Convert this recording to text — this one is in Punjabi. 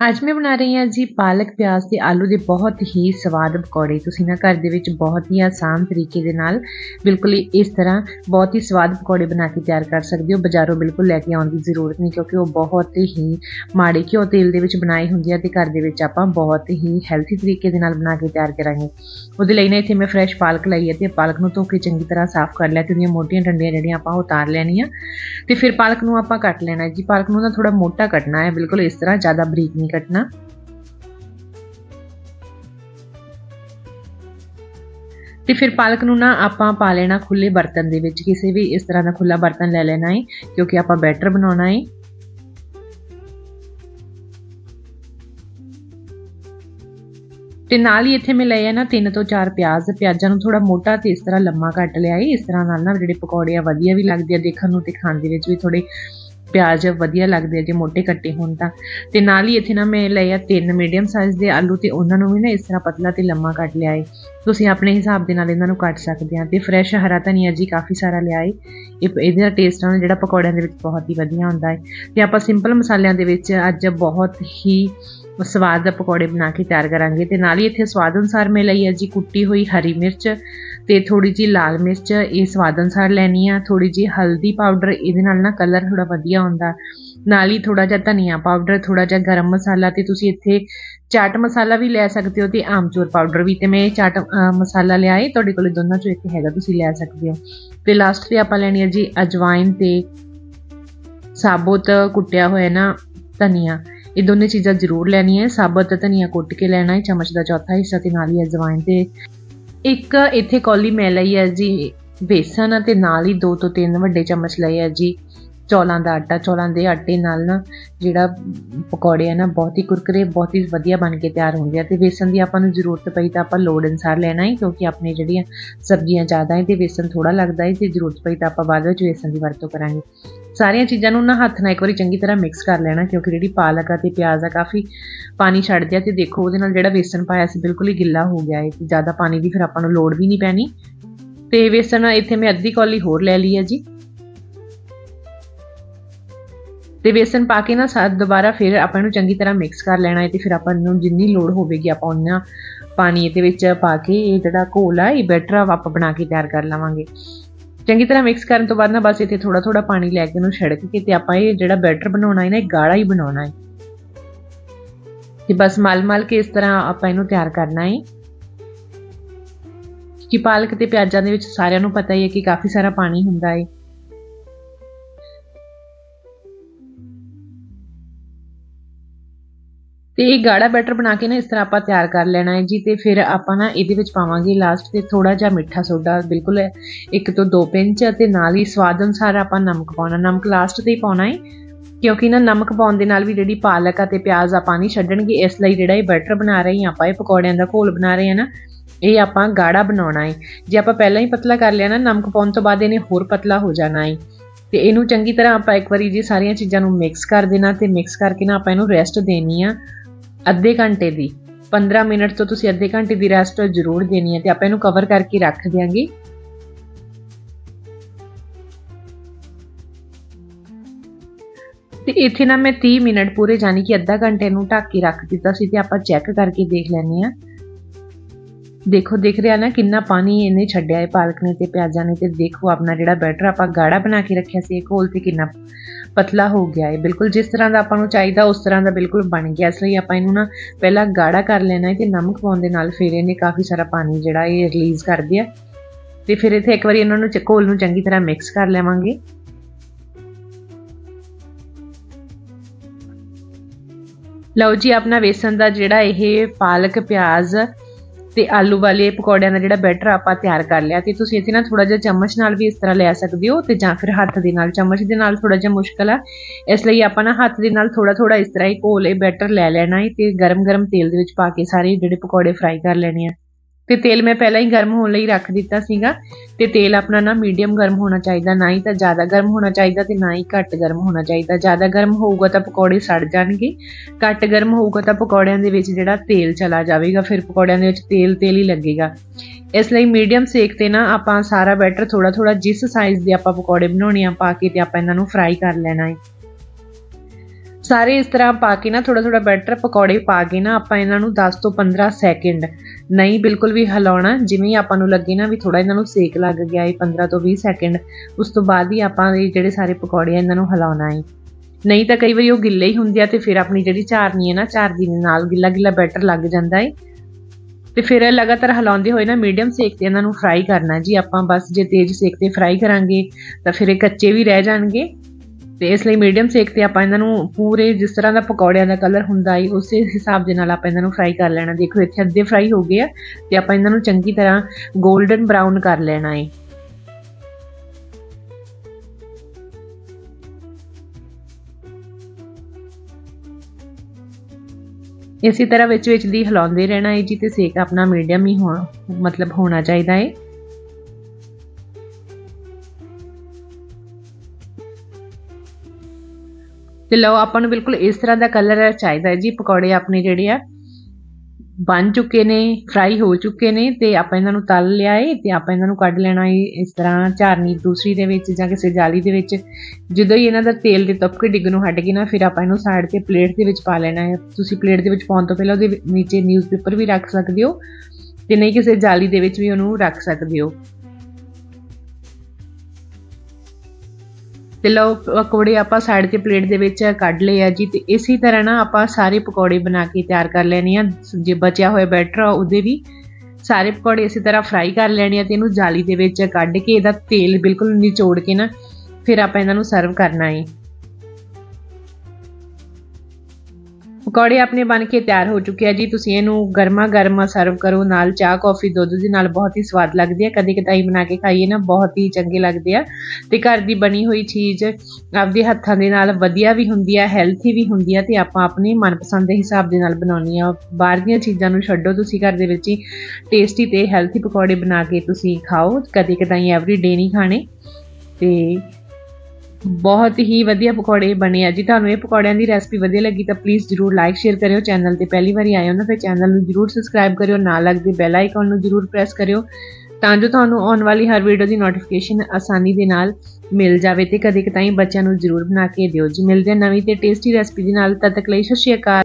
ਅੱਜ ਮੈਂ ਬਣਾ ਰਹੀ ਹਾਂ ਜੀ ਪਾਲਕ ਪਿਆਜ਼ ਤੇ ਆਲੂ ਦੇ ਬਹੁਤ ਹੀ ਸਵਾਦ ਪਕੌੜੇ। ਤੁਸੀਂ ਨਾ ਘਰ ਦੇ ਵਿੱਚ ਬਹੁਤ ਹੀ ਆਸਾਨ ਤਰੀਕੇ ਦੇ ਨਾਲ ਬਿਲਕੁਲ ਹੀ ਇਸ ਤਰ੍ਹਾਂ ਬਹੁਤ ਹੀ ਸਵਾਦ ਪਕੌੜੇ ਬਣਾ ਕੇ ਤਿਆਰ ਕਰ ਸਕਦੇ ਹੋ। ਬਾਜ਼ਾਰੋਂ ਬਿਲਕੁਲ ਲੈ ਕੇ ਆਉਣ ਦੀ ਜ਼ਰੂਰਤ ਨਹੀਂ ਕਿਉਂਕਿ ਉਹ ਬਹੁਤ ਹੀ ਮਾੜੇ ਘਿਓ ਤੇਲ ਦੇ ਵਿੱਚ ਬਣਾਏ ਹੁੰਦੇ ਆ ਤੇ ਘਰ ਦੇ ਵਿੱਚ ਆਪਾਂ ਬਹੁਤ ਹੀ ਹੈਲਥੀ ਤਰੀਕੇ ਦੇ ਨਾਲ ਬਣਾ ਕੇ ਤਿਆਰ ਕਰਾਂਗੇ। ਉਹਦੇ ਲਈ ਨਾ ਇੱਥੇ ਮੈਂ ਫਰੈਸ਼ ਪਾਲਕ ਲਈ ਹੈ ਤੇ ਪਾਲਕ ਨੂੰ ਧੋ ਕੇ ਚੰਗੀ ਤਰ੍ਹਾਂ ਸਾਫ਼ ਕਰ ਲਿਆ ਤੇ ਉਹਦੀਆਂ ਮੋਟੀਆਂ ਡੰਡੀਆਂ ਜਿਹੜੀਆਂ ਆਪਾਂ ਉਤਾਰ ਲੈਣੀਆਂ ਤੇ ਫਿਰ ਪਾਲਕ ਨੂੰ ਆਪਾਂ ਕੱਟ ਲੈਣਾ ਜੀ। ਪਾਲਕ ਨੂੰ ਨਾ ਥੋੜਾ ਮੋਟਾ ਕੱਟਣਾ ਹੈ, ਬਿਲਕੁਲ ਇਸ ਤਰ੍ਹਾਂ ਜ਼ਿਆਦਾ ਬਰੀਕ ਨਹੀਂ ਕੱਟਣਾ ਤੇ ਫਿਰ ਪਾਲਕ ਨੂੰ ਨਾ ਆਪਾਂ ਪਾ ਲੈਣਾ ਖੁੱਲੇ ਬਰਤਨ ਦੇ ਵਿੱਚ ਕਿਸੇ ਵੀ ਇਸ ਤਰ੍ਹਾਂ ਦਾ ਖੁੱਲਾ ਬਰਤਨ ਲੈ ਲੈਣਾ ਹੈ ਕਿਉਂਕਿ ਆਪਾਂ ਬੈਟਰ ਬਣਾਉਣਾ ਹੈ ਤੇ ਨਾਲ ਹੀ ਇੱਥੇ ਮੈਂ ਲਏ ਆ ਨਾ ਤਿੰਨ ਤੋਂ ਚਾਰ ਪਿਆਜ਼ ਪਿਆਜ਼ਾਂ ਨੂੰ ਥੋੜਾ ਮੋਟਾ ਤੇ ਇਸ ਤਰ੍ਹਾਂ ਲੰਮਾ ਕੱਟ ਲਿਆ ਏ ਇਸ ਤਰ੍ਹਾਂ ਨਾਲ ਨਾ ਜਿਹੜੇ ਪਕੌੜੇ ਆ ਵਧੀਆ ਵੀ ਲੱਗਦੇ ਆ ਦੇਖਣ ਨੂੰ ਤੇ ਖਾਣ ਦੇ ਵਿੱਚ ਵੀ ਥੋੜੇ ਪਿਆਜ਼ ਵਧੀਆ ਲੱਗਦੇ ਆ ਜੇ ਮੋਟੇ ਕੱਟੇ ਹੋਣ ਤਾਂ। ਤੇ ਨਾਲ ਹੀ ਇੱਥੇ ਨਾ ਮੈਂ ਲਏ ਆ ਤਿੰਨ ਮੀਡੀਅਮ ਸਾਈਜ਼ ਦੇ ਆਲੂ ਤੇ ਉਹਨਾਂ ਨੂੰ ਵੀ ਨਾ ਇਸ ਤਰ੍ਹਾਂ ਪਤਲਾ ਤੇ ਲੰਮਾ ਕੱਟ ਲਿਆ ਏ। ਤੁਸੀਂ ਆਪਣੇ ਹਿਸਾਬ ਦੇ ਨਾਲ ਇਹਨਾਂ ਨੂੰ ਕੱਟ ਸਕਦੇ ਆ। ਤੇ ਫਰੈਸ਼ ਹਰਾ ਧਨੀਆ ਜੀ ਕਾਫੀ ਸਾਰਾ ਲਿਆ ਏ। ਇਹ ਇਹਦੇ ਟੇਸਟ ਆ ਜਿਹੜਾ ਪਕੌੜਿਆਂ ਦੇ ਵਿੱਚ ਬਹੁਤ ਹੀ ਵਧੀਆ ਹੁੰਦਾ ਹੈ ਤੇ ਆਪਾਂ ਸਿੰਪਲ ਮਸਾਲਿਆਂ ਦੇ ਵਿੱਚ ਅੱਜ ਬਹੁਤ ਹੀ ਸਵਾਦ ਦਾ ਪਕੌੜੇ ਬਣਾ ਕੇ ਤਿਆਰ ਕਰਾਂਗੇ। ਤੇ ਨਾਲ ਹੀ ਇੱਥੇ ਸਵਾਦ ਅਨੁਸਾਰ ਮੈਂ ਲਈ ਹੈ ਜੀ ਕੁੱਟੀ ਹੋਈ ਹਰੀ ਮਿਰਚ। ਤੇ ਥੋੜੀ ਜੀ ਲਾਲ ਮਿਰਚ ਇਹ ਸਵਾਦ ਅਨੁਸਾਰ ਲੈਣੀ ਆ ਥੋੜੀ ਜੀ ਹਲਦੀ ਪਾਊਡਰ ਇਹਦੇ ਨਾਲ ਨਾ ਕਲਰ ਥੋੜਾ ਵਧੀਆ ਹੁੰਦਾ ਨਾਲ ਹੀ ਥੋੜਾ ਜਿਹਾ ਧਨੀਆ ਪਾਊਡਰ ਥੋੜਾ ਜਿਹਾ ਗਰਮ ਮਸਾਲਾ ਤੇ ਤੁਸੀਂ ਇੱਥੇ ਚਾਟ ਮਸਾਲਾ ਵੀ ਲੈ ਸਕਦੇ ਹੋ ਤੇ ਆਮਚੂਰ ਪਾਊਡਰ ਵੀ ਤੇ ਮੈਂ ਚਾਟ ਮਸਾਲਾ ਲਿਆ ਏ, ਤੁਹਾਡੇ ਕੋਲ ਦੋਨਾਂ ਚੋਂ ਇੱਕ ਹੈਗਾ, ਤੁਸੀਂ ਲੈ ਸਕਦੇ ਹੋ। ਤੇ ਲਾਸਟ ਤੇ ਆਪਾਂ ਲੈਣੀ ਹੈ ਜੀ ਅਜਵਾਇਨ ਤੇ ਸਾਬੁਤ ਕੁੱਟਿਆ ਹੋਇਆ ਨਾ ਧਨੀਆ। ਇਹ ਦੋਨੇ ਚੀਜ਼ਾਂ ਜ਼ਰੂਰ ਲੈਣੀਆਂ, ਸਾਬਤ ਧਨੀਆ ਕੁੱਟ ਕੇ ਲੈਣਾ ਹੈ ਚਮਚ ਦਾ ਚੌਥਾ ਹਿੱਸਾ ਤੇ ਨਾਲ ਹੀ ਅਜਵਾਇਨ ਤੇ ਇੱਕ ਇੱਥੇ ਕੌਲੀ ਮੈਂ ਲਈ ਹੈ ਜੀ, ਬੇਸਨ ਅਤੇ ਨਾਲ ਹੀ ਦੋ ਤੋਂ ਤਿੰਨ ਵੱਡੇ ਚਮਚ ਲਏ ਹੈ ਜੀ, ਚੌਲਾਂ ਦਾ ਆਟਾ, ਚੌਲਾਂ ਦੇ ਆਟੇ ਨਾਲ ਨਾ ਜਿਹੜਾ ਪਕੌੜੇ ਆ ਨਾ ਬਹੁਤ ਹੀ ਕੁਰਕਰੇ, ਬਹੁਤ ਹੀ ਵਧੀਆ ਬਣ ਕੇ ਤਿਆਰ ਹੁੰਦੇ ਆ ਤੇ ਵੇਸਣ ਦੀ ਆਪਾਂ ਨੂੰ ਜ਼ਰੂਰਤ ਪਈ ਤਾਂ ਆਪਾਂ ਲੋੜ ਅਨਸਾਰ ਲੈਣਾ ਹੈ, ਕਿਉਂਕਿ ਆਪਣੇ ਜਿਹੜੀਆਂ ਸਬਜ਼ੀਆਂ ਜ਼ਿਆਦਾ ਹੈ ਤੇ ਵੇਸਣ ਥੋੜਾ ਲੱਗਦਾ ਹੈ ਤੇ ਜ਼ਰੂਰਤ ਪਈ ਤਾਂ ਆਪਾਂ ਬਾਅਦ ਵਿੱਚ ਵੇਸਣ ਦੀ ਵਰਤੋਂ ਕਰਾਂਗੇ। ਸਾਰੀਆਂ ਚੀਜ਼ਾਂ ਨੂੰ ਨਾ ਹੱਥ ਨਾਲ ਇੱਕ ਵਾਰੀ ਚੰਗੀ ਤਰ੍ਹਾਂ ਮਿਕਸ ਕਰ ਲੈਣਾ, ਕਿਉਂਕਿ ਜਿਹੜੀ ਪਾਲਕ ਆ ਤੇ ਪਿਆਜ਼ ਆ ਕਾਫੀ ਪਾਣੀ ਛੱਡਦੇ ਆ ਤੇ ਦੇਖੋ ਉਹਦੇ ਨਾਲ ਜਿਹੜਾ ਵੇਸਣ ਪਾਇਆ ਸੀ ਬਿਲਕੁਲ ਹੀ ਗਿੱਲਾ ਹੋ ਗਿਆ ਹੈ ਤੇ ਜ਼ਿਆਦਾ ਪਾਣੀ ਦੀ ਫਿਰ ਆਪਾਂ ਨੂੰ ਲੋੜ ਵੀ ਨਹੀਂ ਪੈਣੀ। ਤੇ ਬੇਸਨ ਇੱਥੇ ਮੈਂ ਅੱਧੀ ਕੌਲੀ ਹੋਰ ਲੈ ਲਈ ਹੈ ਜੀ। ਤੇ ਵੇਸਣ ਪਾ ਕੇ ਨਾ ਸਾਥ ਦੁਬਾਰਾ ਫਿਰ ਆਪਾਂ ਨੂੰ ਚੰਗੀ ਤਰ੍ਹਾਂ ਮਿਕਸ ਕਰ ਲੈਣਾ ਹੈ ਤੇ ਫਿਰ ਆਪਾਂ ਨੂੰ ਜਿੰਨੀ ਲੋੜ ਹੋਵੇਗੀ ਆਪਾਂ ਉਹਨਾਂ ਪਾਣੀ ਇਹਦੇ ਵਿੱਚ ਪਾ ਕੇ ਇਹ ਜਿਹੜਾ ਘੋਲ ਆ, ਇਹ ਬੈਟਰ ਆਪਾਂ ਬਣਾ ਕੇ ਤਿਆਰ ਕਰ ਲਵਾਂਗੇ। ਚੰਗੀ ਤਰ੍ਹਾਂ ਮਿਕਸ ਕਰਨ ਤੋਂ ਬਾਅਦ ਨਾ ਬਸ ਇੱਥੇ ਥੋੜਾ ਥੋੜਾ ਪਾਣੀ ਲੈ ਕੇ ਉਹਨੂੰ ਛਿੜਕ ਕੇ ਤੇ ਆਪਾਂ ਇਹ ਜਿਹੜਾ ਬੈਟਰ ਬਣਾਉਣਾ ਹੈ ਨਾ, ਇਹ ਗਾੜਾ ਹੀ ਬਣਾਉਣਾ ਹੈ। ਤੇ ਬਸ ਮਲ-ਮਲ ਕੇ ਇਸ ਤਰ੍ਹਾਂ ਆਪਾਂ ਇਹਨੂੰ ਤਿਆਰ ਕਰਨਾ ਹੈ। ਕਿ ਪਾਲਕ ਤੇ ਪਿਆਜ਼ਾਂ ਦੇ ਵਿੱਚ ਸਾਰਿਆਂ ਨੂੰ ਪਤਾ ਹੀ ਹੈ ਕਿ ਕਾਫੀ ਸਾਰਾ ਪਾਣੀ ਹੁੰਦਾ ਹੈ। ਤੇ ਇਹ ਗਾੜਾ ਬੈਟਰ ਬਣਾ ਕੇ ਨਾ ਇਸ ਤਰ੍ਹਾਂ ਆਪਾਂ ਤਿਆਰ ਕਰ ਲੈਣਾ ਹੈ ਜੀ, ਤੇ ਫਿਰ ਆਪਾਂ ਨਾ ਇਹਦੇ ਵਿੱਚ ਪਾਵਾਂਗੇ ਲਾਸਟ ਤੇ ਥੋੜਾ ਜਿਹਾ ਮਿੱਠਾ ਸੋਡਾ, ਬਿਲਕੁਲ ਇੱਕ ਤੋਂ ਦੋ ਪਿੰਚ ਅਤੇ ਨਾਲ ਹੀ ਸਵਾਦ ਅਨੁਸਾਰ ਆਪਾਂ ਨਮਕ ਪਾਉਣਾ, ਨਮਕ ਲਾਸਟ ਤੇ ਹੀ ਪਾਉਣਾ ਹੈ, ਕਿਉਂਕਿ ਨਾ ਨਮਕ ਪਾਉਣ ਦੇ ਨਾਲ ਵੀ ਜਿਹੜੀ ਪਾਲਕ ਅਤੇ ਪਿਆਜ਼ ਆਪਾਂ ਨਹੀਂ ਛੱਡਣਗੇ, ਇਸ ਲਈ ਜਿਹੜਾ ਇਹ ਬੈਟਰ ਬਣਾ ਰਹੇ ਹਾਂ ਆਪਾਂ, ਇਹ ਪਕੌੜਿਆਂ ਦਾ ਘੋਲ ਬਣਾ ਰਹੇ ਹਾਂ ਨਾ, ਇਹ ਆਪਾਂ ਗਾੜਾ ਬਣਾਉਣਾ ਹੈ। ਜੇ ਆਪਾਂ ਪਹਿਲਾਂ ਹੀ ਪਤਲਾ ਕਰ ਲਿਆ ਨਾ, ਨਮਕ ਪਾਉਣ ਤੋਂ ਬਾਅਦ ਇਹਨੇ ਹੋਰ ਪਤਲਾ ਹੋ ਜਾਣਾ ਹੈ। ਤੇ ਇਹਨੂੰ ਚੰਗੀ ਤਰ੍ਹਾਂ ਆਪਾਂ ਇੱਕ ਵਾਰੀ ਜੀ ਸਾਰੀਆਂ ਚੀਜ਼ਾਂ ਨੂੰ ਮਿਕਸ ਕਰ ਦੇਣਾ, ਤੇ ਮਿਕਸ ਕਰਕੇ ਨਾ ਆਪਾਂ ਇਹਨੂੰ ਰੈਸਟ ਦੇਣੀ ਆ। ਅੱਧੇ ਘੰਟੇ ਦੀ। 15 ਮਿੰਟ ਤੋਂ ਤੁਸੀਂ ਅੱਧੇ ਘੰਟੇ ਦੀ ਰੈਸਟ ਜ਼ਰੂਰ ਦੇਣੀ ਹੈ ਤੇ ਆਪਾਂ ਇਹਨੂੰ ਕਵਰ ਕਰਕੇ ਰੱਖ ਦਿਆਂਗੇ। ਤੇ ਇੱਥੇ ਨਾ ਮੈਂ 30 ਮਿੰਟ ਪੂਰੇ ਜਾਨੀ ਕਿ ਅੱਧਾ ਘੰਟੇ ਨੂੰ ਢੱਕ ਕੇ ਰੱਖ ਦਿੱਤਾ ਸੀ ਤੇ ਆਪਾਂ ਚੈੱਕ ਕਰਕੇ ਦੇਖ ਲੈਣੇ ਆ ਦੇਖੋ, ਦੇਖ ਰਿਹਾ ਨਾ ਕਿੰਨਾ ਪਾਣੀ ਇਹਨੇ ਛੱਡਿਆ ਹੈ ਪਾਲਕ ਨੇ ਤੇ ਪਿਆਜ਼ਾਂ ਨੇ ਤੇ ਦੇਖੋ ਆਪਣਾ ਜਿਹੜਾ ਬੈਟਰ ਆਪਾਂ ਗਾੜਾ ਬਣਾ ਕੇ ਰੱਖਿਆ ਸੀ ਇਹ ਘੋਲ ਤੇ ਕਿੰਨਾ ਪਤਲਾ ਹੋ ਗਿਆ ਹੈ ਬਿਲਕੁਲ ਜਿਸ ਤਰ੍ਹਾਂ ਦਾ ਆਪਾਂ ਨੂੰ ਚਾਹੀਦਾ, ਉਸ ਤਰ੍ਹਾਂ ਦਾ ਬਿਲਕੁਲ ਬਣ ਗਿਆ। ਇਸ ਲਈ ਆਪਾਂ ਇਹਨੂੰ ਨਾ ਪਹਿਲਾਂ ਗਾੜਾ ਕਰ ਲੈਣਾ ਹੈ ਤੇ ਨਮਕ ਪਾਉਣ ਦੇ ਨਾਲ ਫਿਰ ਇਹਨੇ ਕਾਫੀ ਸਾਰਾ ਪਾਣੀ ਜਿਹੜਾ ਇਹ ਰਿਲੀਜ਼ ਕਰ ਦਿਆ। ਤੇ ਫਿਰ ਇੱਥੇ ਇੱਕ ਵਾਰੀ ਇਹਨਾਂ ਨੂੰ ਘੋਲ ਨੂੰ ਚੰਗੀ ਤਰ੍ਹਾਂ ਮਿਕਸ ਕਰ ਲਵਾਂਗੇ। ਲਓ ਜੀ, ਆਪਣਾ ਵੇਸਣ ਦਾ ਜਿਹੜਾ ਇਹ ਪਾਲਕ ਪਿਆਜ਼ ਤੇ ਆਲੂ ਵਾਲੇ ਪਕੌੜਿਆਂ ਦਾ ਜਿਹੜਾ ਬੈਟਰ ਆਪਾਂ ਤਿਆਰ ਕਰ ਲਿਆ ਤੇ ਤੁਸੀਂ ਇੱਥੇ ਨਾ ਥੋੜਾ ਜਿਹਾ ਚਮਚ ਨਾਲ ਵੀ ਇਸ ਤਰ੍ਹਾਂ ਲੈ ਸਕਦੇ ਹੋ ਤੇ ਜਾਂ ਫਿਰ ਹੱਥ ਦੇ ਨਾਲ, ਚਮਚ ਦੇ ਨਾਲ ਥੋੜਾ ਜਿਹਾ ਮੁਸ਼ਕਲ ਆ। ਇਸ ਲਈ ਆਪਾਂ ਨਾ ਹੱਥ ਦੇ ਨਾਲ ਥੋੜਾ ਥੋੜਾ ਇਸ ਤਰ੍ਹਾਂ ਹੀ ਘੋਲ ਇਹ ਬੈਟਰ ਲੈ ਲੈਣਾ ਹੈ ਤੇ ਗਰਮ-ਗਰਮ ਤੇਲ ਦੇ ਵਿੱਚ ਪਾ ਕੇ ਸਾਰੇ ਜਿਹੜੇ ਪਕੌੜੇ ਫਰਾਈ ਕਰ ਲੈਣੇ ਆ। ਤੇ ਤੇਲ ਮੈਂ ਪਹਿਲਾਂ ਹੀ ਗਰਮ ਹੋਣ ਲਈ ਰੱਖ ਦਿੱਤਾ ਸੀਗਾ ਤੇ ਤੇਲ ਆਪਣਾ ਨਾ ਮੀਡੀਅਮ ਗਰਮ ਹੋਣਾ ਚਾਹੀਦਾ, ਨਾ ਹੀ ਤਾਂ ਜ਼ਿਆਦਾ ਗਰਮ ਹੋਣਾ ਚਾਹੀਦਾ ਤੇ ਨਾ ਹੀ ਘੱਟ ਗਰਮ ਹੋਣਾ ਚਾਹੀਦਾ। ਜ਼ਿਆਦਾ ਗਰਮ ਹੋਊਗਾ ਤਾਂ ਪਕੌੜੇ ਸੜ ਜਾਣਗੇ, ਘੱਟ ਗਰਮ ਹੋਊਗਾ ਤਾਂ ਪਕੌੜਿਆਂ ਦੇ ਵਿੱਚ ਜਿਹੜਾ ਤੇਲ ਚਲਾ ਜਾਵੇਗਾ, ਫਿਰ ਪਕੌੜਿਆਂ ਦੇ ਵਿੱਚ ਤੇਲ ਤੇਲ ਹੀ ਲੱਗੇਗਾ। ਇਸ ਲਈ ਮੀਡੀਅਮ ਸੇਕ ਤੇ ਨਾ ਆਪਾਂ ਸਾਰਾ ਬੈਟਰ ਥੋੜਾ ਥੋੜਾ ਜਿਸ ਸਾਈਜ਼ ਦੇ ਆਪਾਂ ਪਕੌੜੇ ਬਣਾਉਣੇ ਆ, ਪਾ ਕੇ ਤੇ ਆਪਾਂ ਇਹਨਾਂ ਨੂੰ ਫਰਾਈ ਕਰ ਲੈਣਾ ਹੈ। ਸਾਰੇ ਇਸ ਤਰ੍ਹਾਂ ਪਾ ਕੇ ਨਾ ਥੋੜਾ ਥੋੜਾ ਬੈਟਰ ਪਕੌੜੇ ਪਾ ਕੇ ਨਾ ਆਪਾਂ ਇਹਨਾਂ ਨੂੰ 10 ਤੋਂ 15 ਸੈਕਿੰਡ ਨਹੀਂ, ਬਿਲਕੁਲ ਵੀ ਹਿਲਾਉਣਾ, ਜਿਵੇਂ ਹੀ ਆਪਾਂ ਨੂੰ ਲੱਗੇ ਨਾ ਵੀ ਥੋੜਾ ਇਹਨਾਂ ਨੂੰ ਸੇਕ ਲੱਗ ਗਿਆ ਹੈ 15 ਤੋਂ 20 ਸੈਕਿੰਡ, ਉਸ ਤੋਂ ਬਾਅਦ ਹੀ ਆਪਾਂ ਇਹ ਜਿਹੜੇ ਸਾਰੇ ਪਕੌੜੇ ਆ ਇਹਨਾਂ ਨੂੰ ਹਿਲਾਉਣਾ ਹੈ ਨਹੀਂ ਤਾਂ ਕਈ ਵਾਰੀ ਉਹ ਗਿੱਲੇ ਹੀ ਹੁੰਦੇ ਆ ਤੇ ਫਿਰ ਆਪਣੀ ਜਿਹੜੀ ਚਾਰਨੀ ਹੈ ਨਾ ਚਾਰਨੀ ਦੇ ਨਾਲ ਗਿੱਲਾ ਗਿੱਲਾ ਬੈਟਰ ਲੱਗ ਜਾਂਦਾ ਹੈ ਤੇ ਫਿਰ ਲਗਾਤਾਰ ਹਿਲਾਉਂਦੇ ਹੋਏ ਨਾ ਮੀਡੀਅਮ ਸੇਕ ਤੇ ਇਹਨਾਂ ਨੂੰ ਫਰਾਈ ਕਰਨਾ ਜੀ। ਆਪਾਂ ਬਸ ਜੇ ਤੇਜ਼ ਸੇਕ ਤੇ ਫਰਾਈ ਕਰਾਂਗੇ ਤਾਂ ਫਿਰ ਇਹ ਕੱਚੇ ਵੀ ਰਹਿ ਜਾਣਗੇ। ਤੇ ਇਸ ਲਈ ਮੀਡੀਅਮ ਸੇਕ ਤੇ ਆਪਾਂ ਇਹਨਾਂ ਨੂੰ ਪੂਰੇ ਜਿਸ ਤਰ੍ਹਾਂ ਦਾ ਪਕੌੜਿਆਂ ਦਾ ਕਲਰ ਹੁੰਦਾ ਹੈ ਉਸੇ ਹਿਸਾਬ ਦੇ ਨਾਲ ਆਪਾਂ ਇਹਨਾਂ ਨੂੰ ਫਰਾਈ ਕਰ ਲੈਣਾ। ਦੇਖੋ, ਇੱਥੇ ਅੱਧੇ ਫਰਾਈ ਹੋ ਗਏ ਆ ਤੇ ਆਪਾਂ ਇਹਨਾਂ ਨੂੰ ਚੰਗੀ ਤਰ੍ਹਾਂ 골ਡਨ ਬਰਾਊਨ ਕਰ ਲੈਣਾ ਹੈ ਇਸੇ ਤਰ੍ਹਾਂ ਵਿੱਚ ਵਿੱਚ ਦੀ ਹਿਲਾਉਂਦੇ ਰਹਿਣਾ ਹੈ ਜੀ ਤੇ ਸੇਕ ਆਪਣਾ ਮੀਡੀਅਮ ਹੀ ਹੋਣਾ, ਮਤਲਬ ਹੋਣਾ ਚਾਹੀਦਾ ਹੈ ਤੇ ਲਓ, ਆਪਾਂ ਨੂੰ ਬਿਲਕੁਲ ਇਸ ਤਰ੍ਹਾਂ ਦਾ ਕਲਰ ਚਾਹੀਦਾ ਹੈ ਜੀ। ਪਕੌੜੇ ਆਪਣੇ ਜਿਹੜੇ ਆ, ਬਣ ਚੁੱਕੇ ਨੇ ਫਰਾਈ ਹੋ ਚੁੱਕੇ ਨੇ ਤੇ ਆਪਾਂ ਇਹਨਾਂ ਨੂੰ ਤਲ ਲਿਆ ਏ ਤੇ ਆਪਾਂ ਇਹਨਾਂ ਨੂੰ ਕੱਢ ਲੈਣਾ ਏ ਇਸ ਤਰ੍ਹਾਂ ਝਾਰਨੀ ਦੂਸਰੀ ਦੇ ਵਿੱਚ ਜਾਂ ਕਿਸੇ ਜਾਲੀ ਦੇ ਵਿੱਚ। ਜਦੋਂ ਹੀ ਇਹਨਾਂ ਦਾ ਤੇਲ ਦੇ ਤਪਕੇ ਡਿੱਗ ਨੂੰ ਹਟ ਗਏ ਨਾ, ਫਿਰ ਆਪਾਂ ਇਹਨੂੰ ਸਾਈਡ ਤੇ ਪਲੇਟ ਦੇ ਵਿੱਚ ਪਾ ਲੈਣਾ ਹੈ। ਤੁਸੀਂ ਪਲੇਟ ਦੇ ਵਿੱਚ ਪਾਉਣ ਤੋਂ ਪਹਿਲਾਂ ਉਹਦੇ ਨੀਚੇ ਨਿਊਜ਼ਪੇਪਰ ਵੀ ਰੱਖ ਸਕਦੇ ਹੋ ਤੇ ਨਹੀਂ ਕਿਸੇ ਜਾਲੀ ਦੇ ਵਿੱਚ ਵੀ ਉਹਨੂੰ ਰੱਖ ਸਕਦੇ ਹੋ। ਤੇ ਲਓ, ਪਕੌੜੇ ਆਪਾਂ ਸਾਈਡ ਤੇ ਪਲੇਟ ਦੇ ਵਿੱਚ ਕੱਢ ਲਏ ਆ ਜੀ ਤੇ ਇਸੇ ਤਰ੍ਹਾਂ ਨਾ ਆਪਾਂ ਸਾਰੇ ਪਕੌੜੇ ਬਣਾ ਕੇ ਤਿਆਰ ਕਰ ਲੈਣੇ ਆ। ਜੇ ਬਚਿਆ ਹੋਇਆ ਬੈਟਰ ਆ, ਉਹਦੇ ਵੀ ਸਾਰੇ ਪਕੌੜੇ ਇਸੇ ਤਰ੍ਹਾਂ ਫਰਾਈ ਕਰ ਲੈਣੇ ਆ ਤੇ ਇਹਨੂੰ ਜਾਲੀ ਦੇ ਵਿੱਚ ਕੱਢ ਕੇ ਇਹਦਾ ਤੇਲ ਬਿਲਕੁਲ ਨਿਚੋੜ ਕੇ ਨਾ ਫਿਰ ਆਪਾਂ ਇਹਨਾਂ ਨੂੰ ਸਰਵ ਕਰਨਾ ਹੈ ਪਕੌੜੇ ਆਪਣੇ ਬਣ ਕੇ ਤਿਆਰ ਹੋ ਚੁੱਕੇ ਆ ਜੀ। ਤੁਸੀਂ ਇਹਨੂੰ ਗਰਮਾ ਗਰਮਾ ਸਰਵ ਕਰੋ, ਨਾਲ ਚਾਹ, ਕੌਫੀ, ਦੁੱਧ ਦੇ ਨਾਲ ਬਹੁਤ ਹੀ ਸਵਾਦ ਲੱਗਦੀ ਹੈ ਕਦੇ ਕਦਾਈ ਬਣਾ ਕੇ ਖਾਈਏ ਨਾ, ਬਹੁਤ ਹੀ ਚੰਗੇ ਲੱਗਦੇ ਆ। ਤੇ ਘਰ ਦੀ ਬਣੀ ਹੋਈ ਚੀਜ਼ ਆਪਦੇ ਹੱਥਾਂ ਦੇ ਨਾਲ ਵਧੀਆ ਵੀ ਹੁੰਦੀ ਆ ਹੈਲਥੀ ਵੀ ਹੁੰਦੀ ਆ, ਤੇ ਆਪਾਂ ਆਪਣੇ ਮਨਪਸੰਦ ਦੇ ਹਿਸਾਬ ਦੇ ਨਾਲ ਬਣਾਉਣੀ ਆ। ਬਾਹਰ ਦੀਆਂ ਚੀਜ਼ਾਂ ਨੂੰ ਛੱਡੋ ਤੁਸੀਂ ਘਰ ਦੇ ਵਿੱਚ ਹੀ। ਟੇਸਟੀ ਤੇ ਹੈਲਥੀ ਪਕੌੜੇ ਬਣਾ ਕੇ ਤੁਸੀਂ ਖਾਓ। ਕਦੇ ਕਦਾਈ ਐਵਰੀ ਡੇ ਨਹੀਂ ਖਾਣੇ। ਤੇ ਬਹੁਤ ਹੀ ਵਧੀਆ ਪਕੌੜੇ ਬਣੇ ਆ ਜੀ। ਤੁਹਾਨੂੰ ਇਹ ਪਕੌੜਿਆਂ ਦੀ ਰੈਸਪੀ ਵਧੀਆ ਲੱਗੀ ਤਾਂ ਪਲੀਜ਼ ਜਰੂਰ ਲਾਈਕ ਸ਼ੇਅਰ ਕਰਿਓ। ਚੈਨਲ ਤੇ ਪਹਿਲੀ ਵਾਰੀ ਆਏ ਹੋ ਨਾ, ਫਿਰ ਚੈਨਲ ਨੂੰ ਜਰੂਰ ਸਬਸਕ੍ਰਾਈਬ ਕਰਿਓ। ਨਾਲ ਲੱਗਦੇ ਬੈਲ ਆਈਕਨ ਨੂੰ ਜਰੂਰ ਪ੍ਰੈਸ ਕਰਿਓ। ਤਾਂ ਜੋ ਤੁਹਾਨੂੰ ਆਉਣ ਵਾਲੀ ਹਰ ਵੀਡੀਓ ਦੀ ਨੋਟੀਫਿਕੇਸ਼ਨ ਆਸਾਨੀ ਦੇ ਨਾਲ ਮਿਲ ਜਾਵੇ ਤੇ ਕਦੇ ਕਤਾਈ ਬੱਚਿਆਂ ਨੂੰ ਜਰੂਰ ਬਣਾ ਕੇ ਦਿਓ ਜੀ। ਮਿਲਦੇ ਹਾਂ ਨਵੀਂ ਤੇ ਟੇਸਟੀ ਰੈਸਪੀ ਦੇ ਨਾਲ। ਤਦ ਤੱਕ ਲਈ ਸਤਿ ਸ਼੍ਰੀ ਅਕਾਲ।